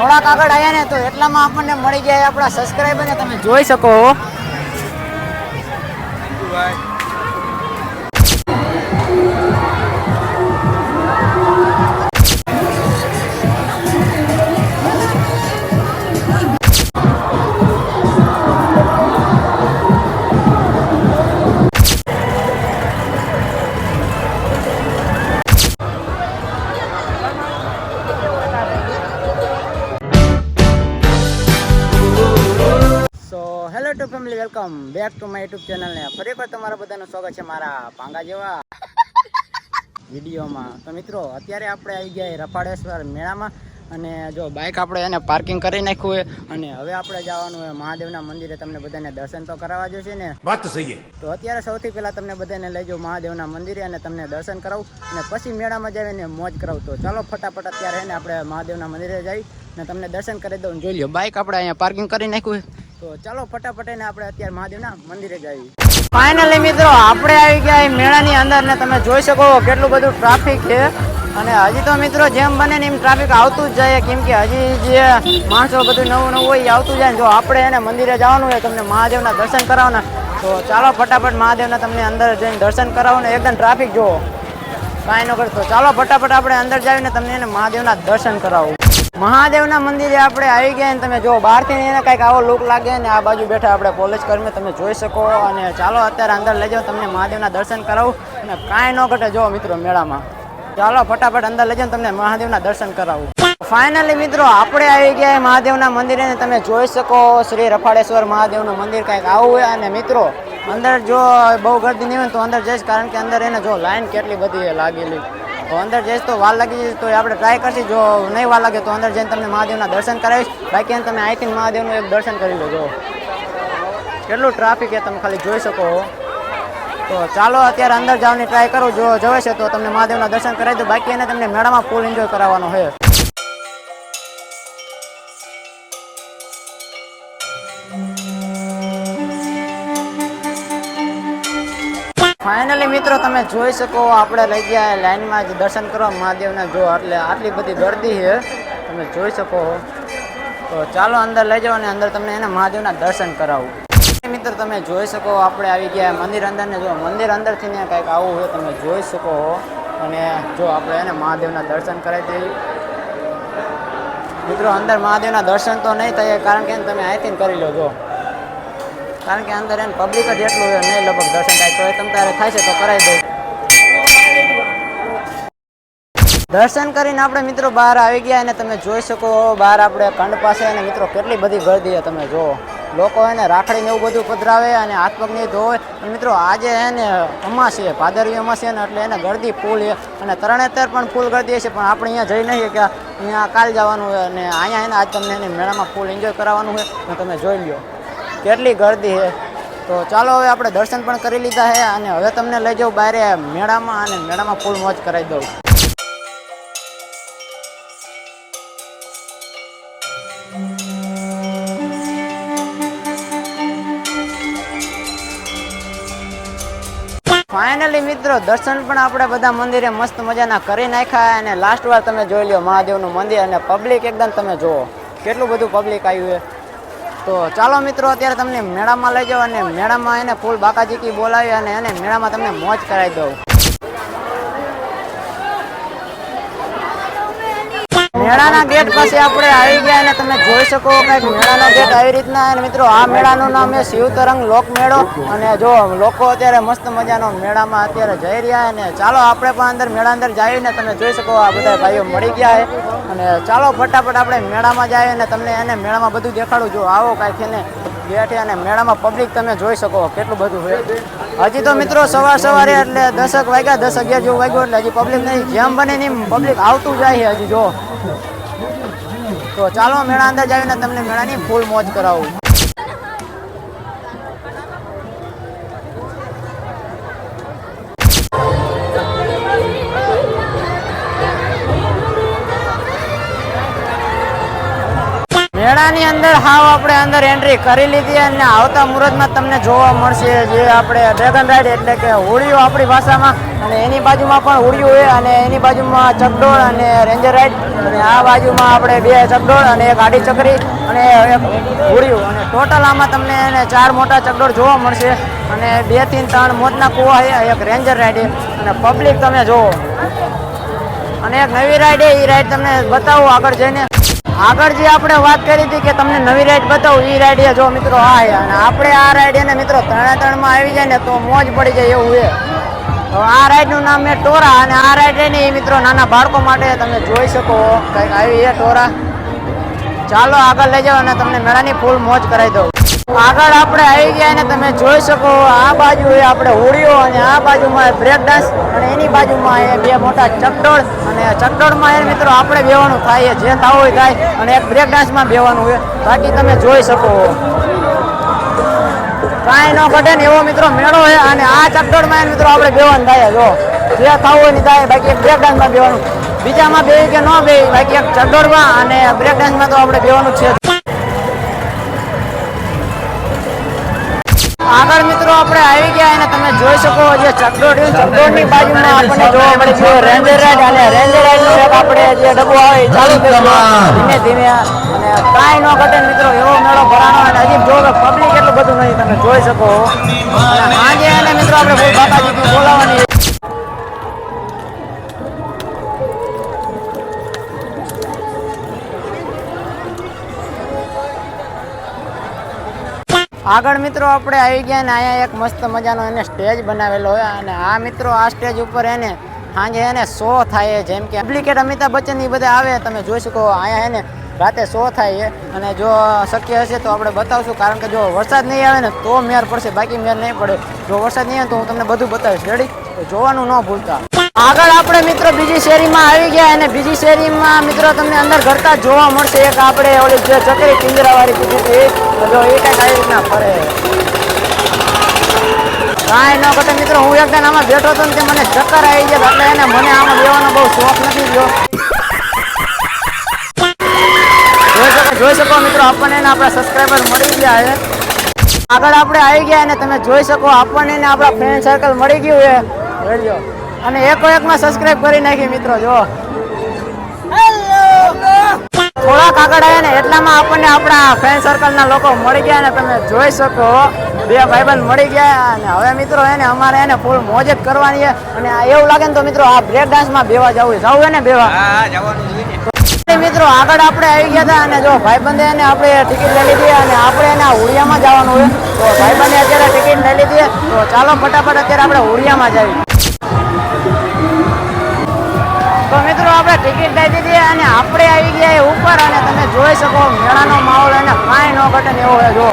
થોડાક આગળ આવ્યા ને તો એટલામાં આપણને મળી જાય આપણા સબસ્ક્રાઈબર ને તમે જોઈ શકો welcome back to my YouTube channel ને ફરી એકવાર તમારા બધાનું સ્વાગત છે મારા પાંગા જેવા વિડીયોમાં. તો મિત્રો અત્યારે આપણે આવી ગયા રફાડેશ્વર મેળામાં અને જો બાઇક આપણે એને પાર્કિંગ કરી નાખ્યું હોય અને હવે આપણે જવાનું હોય મહાદેવના મંદિરે. તમને બધાને દર્શન તો કરાવવા જોશે ને? વાત તો સહી તો અત્યારે સૌથી પહેલા તમને બધાને લઈ જાઉં મહાદેવના મંદિરે અને તમને દર્શન કરાવું અને પછી મેળામાં જઈને મોજ કરાવું. તો ચાલો ફટાફટ અત્યારે એને આપણે મહાદેવના મંદિરે જઈ અને તમને દર્શન કરી દઉં જોઈ લો બાઇક આપણે અહીંયા પાર્કિંગ કરી નાખ્યું છે. તો ચાલો ફટાફટ એને આપણે અત્યારે મહાદેવના મંદિરે જઈએ. ફાઇનલી મિત્રો, આપણે આવી ગયા મેળાની અંદર ને તમે જોઈ શકો કેટલું બધું ટ્રાફિક છે. અને હજી તો મિત્રો જેમ બને ને એમ ટ્રાફિક આવતું જ જાય કેમ કે હજી જે માણસો બધું નવું નવું હોય એ આવતું જાય જો આપણે એને મંદિરે જવાનું હોય તમને મહાદેવના દર્શન કરાવવાના, તો ચાલો ફટાફટ મહાદેવના તમને અંદર જઈને દર્શન કરાવો ને એકદમ ટ્રાફિક જુઓ. કાંઈ ન કરતો ચાલો ફટાફટ આપણે અંદર જાવીને તમને એને મહાદેવના દર્શન કરાવું. મહાદેવના મંદિરે આપણે આવી ગયા ને તમે જો બહારથી એને કંઈક આવો લુક લાગે ને આ બાજુ બેઠા આપણે કોલેજ કર્મી, તમે જોઈ શકો. અને ચાલો અત્યારે અંદર લઈ જાઓ, તમને મહાદેવના દર્શન કરાવું. અને કાંઈ ન ઘટે, જો મિત્રો મેળામાં. ચાલો ફટાફટ અંદર લઈ જાઓ તમને મહાદેવના દર્શન કરાવું. ફાઇનલી મિત્રો, આપણે આવી ગયા મહાદેવના મંદિરે તમે જોઈ શકો શ્રી રફાડેશ્વર મહાદેવનું મંદિર કંઈક આવું હોય. અને મિત્રો, અંદર જો બહુ ગરદી નહીં હોય તો અંદર જઈશ, કારણ કે અંદર એને જો લાઈન કેટલી બધી લાગેલી. તો અંદર જઈશ તો વાર લાગી જઈશ તો આપણે ટ્રાય કરશું. જો નહીં વાર લાગે તો અંદર જઈને તમને મહાદેવના દર્શન કરાવીશ. બાકી તમે અહીંથી મહાદેવનું એક દર્શન કરી લેજો. કેટલું ટ્રાફિક એ તમે ખાલી જોઈ શકો તો ચાલો અત્યારે અંદર જવાની ટ્રાય કરું. જો જવે છે તો તમને મહાદેવના દર્શન કરાવી દો. બાકી એને તમને મેળામાં ફૂલ એન્જોય કરાવવાનો છે. મિત્રો, તમે જોઈ શકો આપણે લઈ ગયા લાઈનમાં જ દર્શન કરવા મહાદેવના જો એટલે આટલી બધી ગરદી છે. તમે જોઈ શકો તો ચાલો અંદર લઈ જાઓ અને અંદર તમને એને મહાદેવના દર્શન કરાવું. મિત્રો, તમે જોઈ શકો આપણે આવી ગયા મંદિર અંદર ને જો મંદિર અંદરથી ને કંઈક આવું હોય, તમે જોઈ શકો અને જો આપણે એને મહાદેવના દર્શન કરાવી દઈએ. મિત્રો, અંદર મહાદેવના દર્શન તો નહીં થાય, કારણ કે તમે અહીંથી કરી લો, જો. કારણ કે અંદર એને પબ્લિક જ એટલું હોય, નહીં લગભગ દર્શન થાય. તો એ તમ તારે થાય છે તો કરાવી દઉં દર્શન કરીને આપણે મિત્રો બહાર આવી ગયા અને તમે જોઈ શકો બહાર આપણે કંડ પાસે અને મિત્રો કેટલી બધી ગળદી છે તમે જુઓ. લોકો એને રાખડીને એવું બધું પધરાવે અને હાથ નહીં ધોવે મિત્રો આજે એને અમાસી, ભાદરવી અમાસી ને એટલે એને ગરદી ફૂલ છે. અને તરણેતર પણ ફૂલ ગરદી છે, પણ આપણે અહીંયા જઈ નહીં કે અહીંયા કાલ જવાનું હોય અને અહીંયા એને આજ તમને એને મેળામાં ફૂલ એન્જોય કરાવવાનું હોય તમે જોઈ લ્યો. કેટલી ગરદી છે. તો ચાલો હવે આપણે દર્શન પણ કરી લીધા છે અને હવે તમને લઈ જાઉં બહાર મેળામાં અને મેળામાં ફૂલ મોજ કરાવી દઉં. ફાઇનલી મિત્રો, દર્શન પણ આપણે બધા મંદિરે મસ્ત મજાના કરી નાખ્યા અને લાસ્ટ વાર તમે જોઈ લ્યો મહાદેવનું મંદિર અને પબ્લિક એકદમ તમે જુઓ. કેટલું બધું પબ્લિક આવ્યું છે. તો ચાલો મિત્રો, અત્યારે તમને મેળામાં લઈ જાઓ અને મેળામાં એને ફૂલ બાકાજીકી બોલાવી અને એને મેળામાં તમને મોજ કરાવી દઉં. મેળાના ગેટ પાસે આપણે આવી ગયા અને તમે જોઈ શકો કંઈક મેળાનો ગેટ આવી રીતના અને મિત્રો, આ મેળાનું નામ છે લોક મેળો. અને જો લોકો અત્યારે મસ્ત મજાનો મેળામાં અત્યારે જઈ રહ્યા અને ચાલો આપણે પણ અંદર મેળા અંદર જઈને તમે જોઈ શકો આ બધા ભાઈઓ મળી ગયા છે. અને ચાલો ફટાફટ આપણે મેળામાં જઈએ અને તમને એને મેળામાં બધું દેખાડું. જો આવો કાંઈક એને બેઠે અને મેળામાં પબ્લિક તમે જોઈ શકો કેટલું બધું હોય હજી તો મિત્રો સવાર સવારે એટલે દસક વાગ્યા, દસ અગિયાર જેવું વાગ્યું એટલે હજી પબ્લિક નહીં. જેમ બને નહીં પબ્લિક આવતું જાય હજી, જો. તો ચાલો મેળા અંદર જઈને તમને મેળાની ફૂલ મોજ કરાવું. મેળાની અંદર હાવ આપણે અંદર એન્ટ્રી કરી લીધી અને આવતા મુહૂર્તમાં તમને જોવા મળશે જે આપણે ડ્રેગન રાઇડ એટલે કે હોળીઓ આપણી ભાષામાં અને એની બાજુમાં પણ હોળીઓ હોય અને એની બાજુમાં ચકડોળ અને રેન્જર રાઇડ અને આ બાજુમાં આપણે બે ચકડોળ અને એક આડી ચકરી અને એક હોળીઓ. અને ટોટલ આમાં તમને એને ચાર મોટા ચકડોળ જોવા મળશે અને બેથી ત્રણ મોતના કુવા છે એક રેન્જર રાઇડ અને પબ્લિક તમે જોવો અને એક નવી રાઈડ એ રાઈડ તમને બતાવો આગળ જઈને. આગળ જે આપણે વાત કરી હતી કે તમને નવી રાઈડ બતાવું એ રાઈડ એ જો મિત્રો આ અને આપણે આ રાઈડ એને મિત્રો ત્રણે ત્રણમાં આવી જાય ને તો મોજ પડી જાય એવું છે. તો આ રાઈડનું નામ છે ટોરા અને આ રાઈડ ને એ મિત્રો નાના બાળકો માટે તમે જોઈ શકો કંઈક આવી એ ટોરા. ચાલો આગળ લઈ જાઓ અને તમને મેળાની ફૂલ મોજ કરાવી દઉં. આગળ આપણે આવી ગયા ને તમે જોઈ શકો આ બાજુ આપણે હોળીઓ અને આ બાજુમાં બ્રેક ડાન્સ અને એની બાજુમાં એ બે મોટા ચકડોળ અને ચકડોળમાં એ મિત્રો આપણે બેવાનું થાય જે થવું હોય થાય અને એક બ્રેક ડાન્સમાં બેવાનું હોય. બાકી તમે જોઈ શકો. કાંઈ ન ઘટે ને એવો મિત્રો મેળો છે અને આ ચકડોળમાં એ મિત્રો આપણે બેવાનું થાય, જો. જે થવું હોય ને થાય, બાકી એક બ્રેક ડાન્સમાં બેવાનું. બીજામાં બે કે ન બે બાકી એક ચકડોળમાં અને બ્રેક ડાન્સમાં તો આપણે બેવાનું છે આગળ મિત્રો આપણે આવી ગયા અને તમે જોઈ શકો જે ચકડોળની ચકડોળની બાજુમાં આપણને જોવા મળે છે. રેન્જર રાઈડ અને રેન્જર એક આપણે જે ડબ્બો આવે ચાલુ ધીમે ધીમે. અને કાંઈ ન ઘટે મિત્રો એવો મેળો ભરાનો અને હજી જો પબ્લિક એટલું બધું નહીં તમે જોઈ શકો. અને સાંજે એને મિત્રો આપણે બાબાજી બોલાવવાની આગળ મિત્રો આપણે આવી ગયા ને અહીંયા એક મસ્ત મજાનો એને સ્ટેજ બનાવેલો હોય અને આ મિત્રો આ સ્ટેજ ઉપર એને સાંજે એને શો થાય. જેમ કે ડુપ્લિકેટ અમિતાભ બચ્ચન એ બધા આવે, તમે જોઈ શકો અહીંયા એને રાતે શો થાય છે. અને જો શક્ય હશે તો આપણે બતાવશું, કારણ કે જો વરસાદ નહીં આવે ને તો મેર પડશે, બાકી મેર નહીં પડે. જો વરસાદ નહીં આવે તો હું તમને બધું બતાવીશ. રેડી જોવાનું ન ભૂલતા. આગળ આપણે મિત્રો બીજી શેરીમાં આવી ગયા અને બીજી શેરીમાં મિત્રો તમને અંદર ઘરતા જ જોવા મળશે. એક આપણે ઓલી જે ચકરી પિંજરાવાળી કીધી હતી. જો એ કંઈક આવી રીતના ફરે. કાંઈ ન કરતા મિત્રો, હું એકદમ આમાં બેઠો હતો ને તે મને ચક્કર આવી ગયા એટલે એને મને આમાં લેવાનો બહુ શોખ નથી જો જોઈ શકો જોઈ શકો મિત્રો, આપણને આપણા સબસ્ક્રાઈબર મળી ગયા છે. આગળ આપણે આવી ગયા અને તમે જોઈ શકો, આપણને આપણા ફ્રેન્ડ સર્કલ મળી ગયું છે. જોઈ અને એકો એકમાં સબસ્ક્રાઇબ કરી નાખી મિત્રો જો. થોડાક આગળ આવ્યા ને એટલામાં આપણને આપણા ફ્રેન્ડ સર્કલના લોકો મળી ગયા ને તમે જોઈ શકો. બે ભાઈબંધ મળી ગયા અને હવે મિત્રો એને અમારે એને ફૂલ મોજ જ કરવાની છે. અને આ એવું લાગે ને તો મિત્રો આ બ્રેક ડાન્સમાં બેવા જવું જવું ને બેવા? મિત્રો આગળ આપણે આવી ગયા હતા અને જો ભાઈબંધે એને આપણે ટિકિટ લઈ લીધી અને આપણે એને ઉડિયામાં જવાનું હોય તો ભાઈબંધે અત્યારે ટિકિટ લઈ લીધી તો ચાલો ફટાફટ અત્યારે આપણે ઉડિયામાં જઈએ. આપણે ટિકિટ લઈ દીધી અને આપણે આવી ગયા એ ઉપર અને તમે જોઈ શકો મેળાનો માહોલ એને કાંઈ ન ઘટે એવો હોય. જો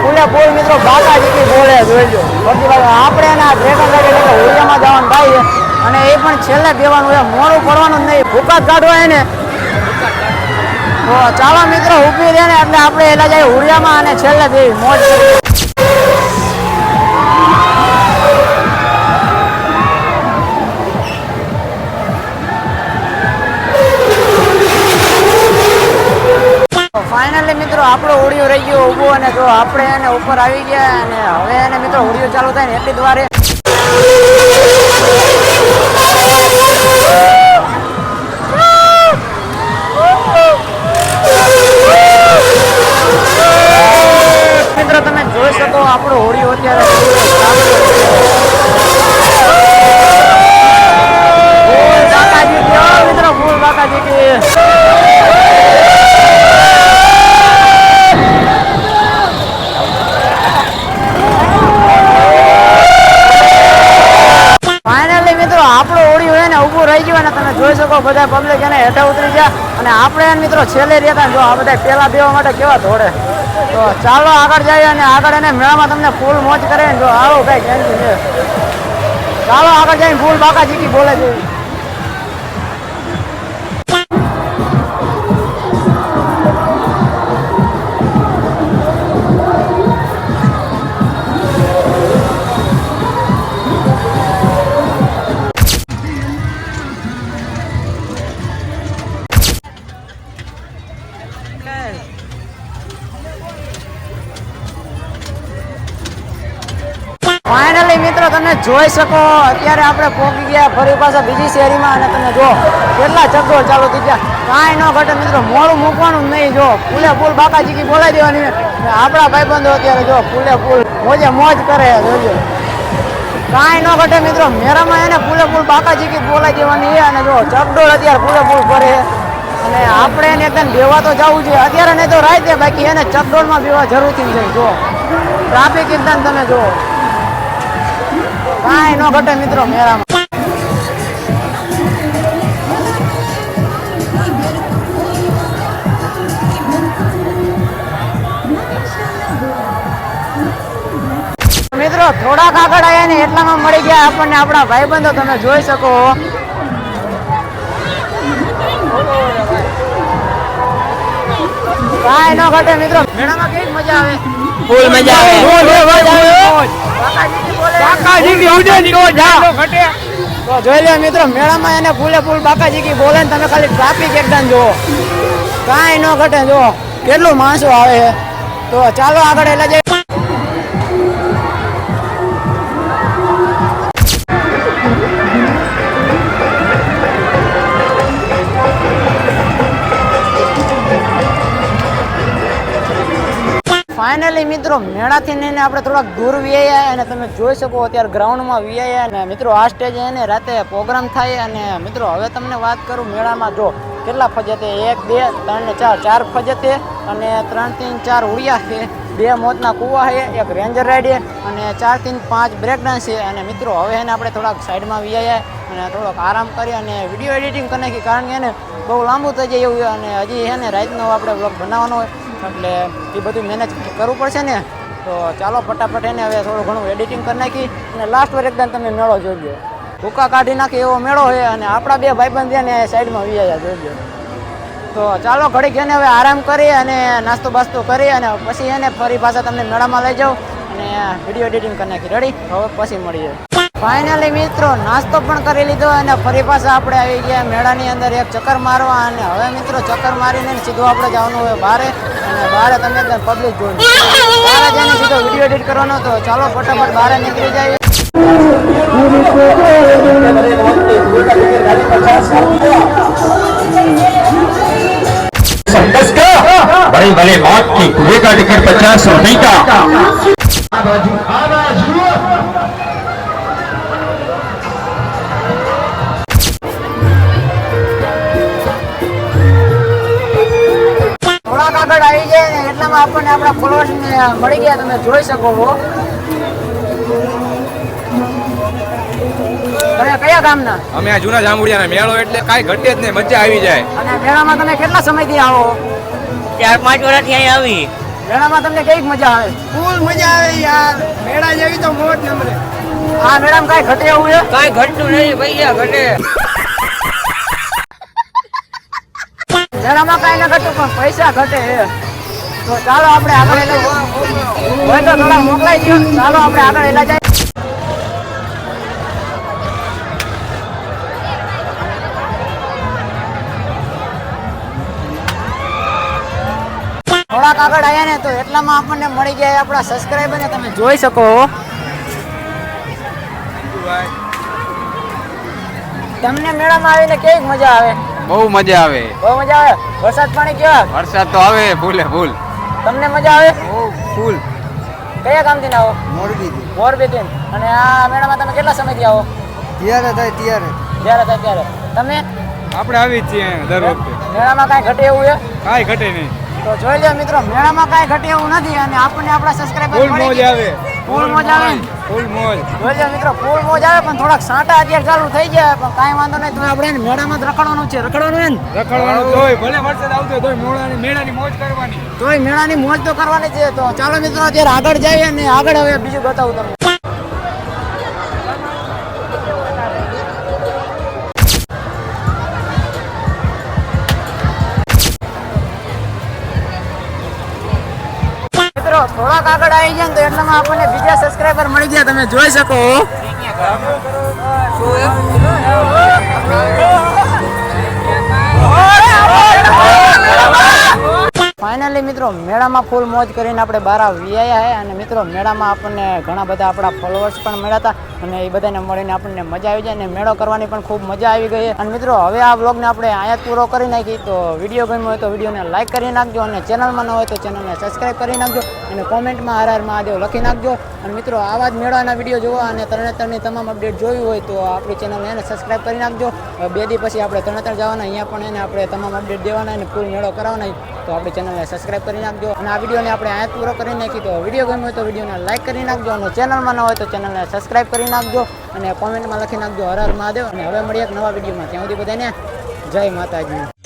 ફૂલે ફૂલ મિત્રો બાકા જીકી બોલે જોઈજો બધી વાત આપણે એના ડ્રેગન રાઈડ એટલે કે જવાનું ભાઈ અને એ પણ છેલ્લે દેવાનું છે. મોડું પડવાનું જ નહીં. ભૂકા કાઢવા એને. ચાલો મિત્રો ઊભી રહે ને એટલે આપણે એલા જાય હુરિયામાં અને છેલ્લે બે મોજ ફાઇનલી મિત્રો આપણો ઓડિયો રહી ગયો ઊભો અને જો આપણે એને ઉપર આવી ગયા અને હવે એને મિત્રો ઓડિયો ચાલુ થાય ને એટલી દ્વારે બધા પબ્લિક એને હેઠે ઉતરી ગયા. અને આપણે એને મિત્રો છેલ્લે રહેતા જો આ બધા પેલા બેવા માટે કેવા દોડે. તો ચાલો આગળ જઈએ અને આગળ એને મેળામાં તમને ફૂલ મોજ કરે જો આવો કઈ કેન્સી છે. ચાલો આગળ જઈને ફૂલ બાકા જીકી બોલે છે. જોઈ શકો, અત્યારે આપણે પહોંચી ગયા, ફરી પાછા બીજી શેરીમાં અને તમે જો કેટલા ચક્રો ચાલુ થઈ ગયા. કાંઈ ન ઘટે મિત્રો, મોડું મૂકવાનું નહીં, જો. ફૂલે ફૂલ બાકાજીકી બોલાવી દેવાની. આપણા ભાઈબંધો અત્યારે જો, ફૂલે ફૂલ મોજે મોજ કરે, જોજો. કાંઈ ન ઘટે મિત્રો, મેરામાં એને ફૂલે ફૂલ બાકાજીકી બોલાવી દેવાની છે અને જો ચકડોળ અત્યારે ફૂલે ફૂલ કરે અને આપણે એને એકદમ બેવા તો જવું જોઈએ. અત્યારે નહીં તો રાતે બાકી એને ચકડોળમાં બેવા જરૂરથી જાય જો. ટ્રાફિક એકદમ તમે જુઓ. કાંઈ ન ઘટે મિત્રો મેળામાં. મિત્રો, થોડાક આગળ આવ્યા ને એટલામાં મળી ગયા આપણને આપણા ભાઈબંધો, તમે જોઈ શકો કાંઈ ન ઘટે મિત્રો. મેળામાં કેવી મજા આવે? ફૂલ મજા આવે. જોઈ લે મિત્રો મેળામાં એને ફૂલે ફૂલ બાકાજી કી બોલે ને તમે ખાલી ટ્રાફિક એકદમ જુઓ. કાંઈ ન ઘટે જુઓ. કેટલું માણસો આવે તો ચાલો આગળ એટલે જઈએ ફાઇનલી મિત્રો, મેળાથી લઈને આપણે થોડાક દૂર વ્યાયા અને તમે જોઈ શકો અત્યારે ગ્રાઉન્ડમાં વ્યાયા અને મિત્રો, આ સ્ટેજ એને રાતે પ્રોગ્રામ થાય અને મિત્રો, હવે તમને વાત કરું મેળામાં જો કેટલા ફજતે એક, બે, ત્રણ ને ચાર. ચાર ફજતે અને ત્રણ ત્રણ ચાર ઉડિયા છે. બે મોતના કૂવા છે, એક રેન્જર રાઈડ છે અને ચાર ત્રણ પાંચ બ્રેક ડાન્સ છે. અને મિત્રો, હવે એને આપણે થોડાક સાઈડમાં વ્યાયા અને થોડોક આરામ કરી અને વીડિયો એડિટિંગ કરી નાખી. કારણ કે એને બહુ લાંબુ થઈ જાય એવું અને હજી છે ને રાતનો આપણે બ્લોગ બનાવવાનો હોય. એટલે એ બધું મેનેજ કરવું પડશે ને, તો ચાલો ફટાફટ એને હવે થોડું ઘણું એડિટિંગ કરી નાખી અને લાસ્ટ વાર એકદમ તમે મેળો જોજો. ભૂકા કાઢી નાખી એવો મેળો છે અને આપણા બે ભાઈબંધ છે ને સાઈડમાં વિયા જોજો. તો ચાલો ઘડીક એને હવે આરામ કરી અને નાસ્તો બાસ્તો કરી અને પછી એને ફરી પાછા તમને મેળામાં લઈ જાઉં અને વીડિયો એડિટિંગ કરી નાખી. રેડી હવે પછી મળીએ. ફાઇનલી મિત્રો નાસ્તો પણ કરી લીધો અને ફરી પાછા આપણે આવી ગયા મેળાની અંદર એક ચક્કર મારવા અને હવે મિત્રો ચક્કર મારીને સીધું આપણે જવાનું હોય બારે અને બારે તમે એકદમ પબ્લિક જોઈને બારે જઈને સીધો વિડીયો એડિટ કરવાનો તો ચાલો ફટાફટ બહાર નીકળી જાય सर्कस का बड़ी बड़ी मौत की कुएं का टिकट पचास रुपए का આગળ આવી જાય ને એટલામાં આપણને આપણા ફોલોઅર્સ મળી ગયા. તમે જોઈ શકો છો. તમે કયા ગામના? અમે આ જૂના જાંબુડિયાના મેળો એટલે કાંઈ ઘટે જ નહીં. મજા આવી જાય. અને મેળામાં તમે કેટલા સમયથી આવો? ચાર પાંચ વર્ષથી અહીં આવી. મેળામાં તમને કંઈક મજા આવે? ફૂલ મજા આવે યાર. મેળા જેવી તો મોજ નમરે આ મેળામાં કાંઈ ઘટે એવું છે? કાંઈ ઘટતું નહીં ભાઈ ઘટે. મેળામાં કાંઈ ના ઘટતું પણ પૈસા ઘટે તો ચાલો આપણે આગળ હોય તો થોડા મોકલાઈ દો ચાલો આપણે આગળ એટલા જાય. થોડાક આગળ આવ્યા ને તો એટલામાં આપણને મળી ગયા આપણા સબસ્ક્રાઈબર ને તમે જોઈ શકો તમને મેળામાં આવીને કેવી મજા આવે? બહુ મજા આવે. બહુ મજા આવે. વરસાદ પાણી કેવા વરસાદ તો આવે ફૂલે ફૂલ તમને મજા આવે? ફૂલ કયા ગામથી આવો? મોરબી મોરબીથી. અને આ મેળામાં તમે કેટલા સમયથી આવો? ત્યારે થાય ત્યારે. જ્યારે થાય ત્યારે. તમે? આપણે આવી જ છીએ દર વખતે. મેળામાં કાંઈ ઘટે એવું છે? કાંઈ ઘટે નહીં. તો જોઈ લો મિત્રો મેળામાં કાંઈ ઘટે એવું નથી અને આપણને આપણા સબસ્ક્રાઈબર મળી મોજ આવે. ફૂલ મોજ આવે. ફૂલ મોજ. બોલજો મિત્રો ફૂલ મોજ આવે પણ થોડાક સાંટા અત્યારે ચાલુ થઈ ગયા પણ કાંઈ વાંધો નહીં. તો આપણે મેળામાં જ રખડવાનું છે. રખડવાનું ને રખડવાનું તોય ભલે વરસાદ આવતો તોય મોળાની મેળાની મોજ કરવાની. તોય મેળાની મોજ તો કરવાની છે. તો ચાલો મિત્રો અત્યારે આગળ જઈએ અને આગળ હવે બીજું બતાવું તમને. આગળ આવી ગયા તો એટલામાં આપણને બીજા સબસ્ક્રાઈબર મળી ગયા. તમે જોઈ શકો. ફાઇનલી મિત્રો, મેળામાં ફૂલ મોજ કરીને આપણે બહાર આવ્યા હે અને મિત્રો, મેળામાં આપણને ઘણા બધા આપણા ફોલોઅર્સ પણ મળ્યા હતા અને એ બધાને મળીને આપણને મજા આવી જાય અને મેળો કરવાની પણ ખૂબ મજા આવી ગઈ અને મિત્રો, હવે આ બ્લોગને આપણે અહીંયા પૂરો કરી નાખી. તો વીડિયો ગમ્યો હોય તો વિડીયોને લાઈક કરી નાખજો અને ચેનલમાં ન હોય તો ચેનલને સબસ્ક્રાઈબ કરી નાખજો અને કોમેન્ટમાં હર હર મહાદેવ લખી નાખજો. અને મિત્રો, આવા જ મેળાના વીડિયો જોવા અને તરણેતરની તમામ અપડેટ જોવી હોય તો આપણી ચેનલને એને સબસ્ક્રાઈબ કરી નાખજો. બે દી પછી આપણે તરણેતર જવાના, અહીંયા પણ એને આપણે તમામ અપડેટ દેવાના અને ફૂલ મેળો કરાવવાના તો આપણી ચેનલને સબસ્ક્રાઈબ કરી નાખજો. અને આ વિડીયોને આપણે અહીંયા પૂરો કરી નાખી. તો વીડિયો ગમ્યો હોય તો વિડીયોને લાઇક કરી નાખજો અને ચેનલમાં ન હોય તો ચેનલને સબસ્ક્રાઈબ કરી નાખજો. અને કોમેન્ટમાં લખી નાખજો હર હર મહાદેવ. અને હવે મળીએ એક નવા વિડીયોમાં ત્યાં સુધી બધાને જય માતાજી.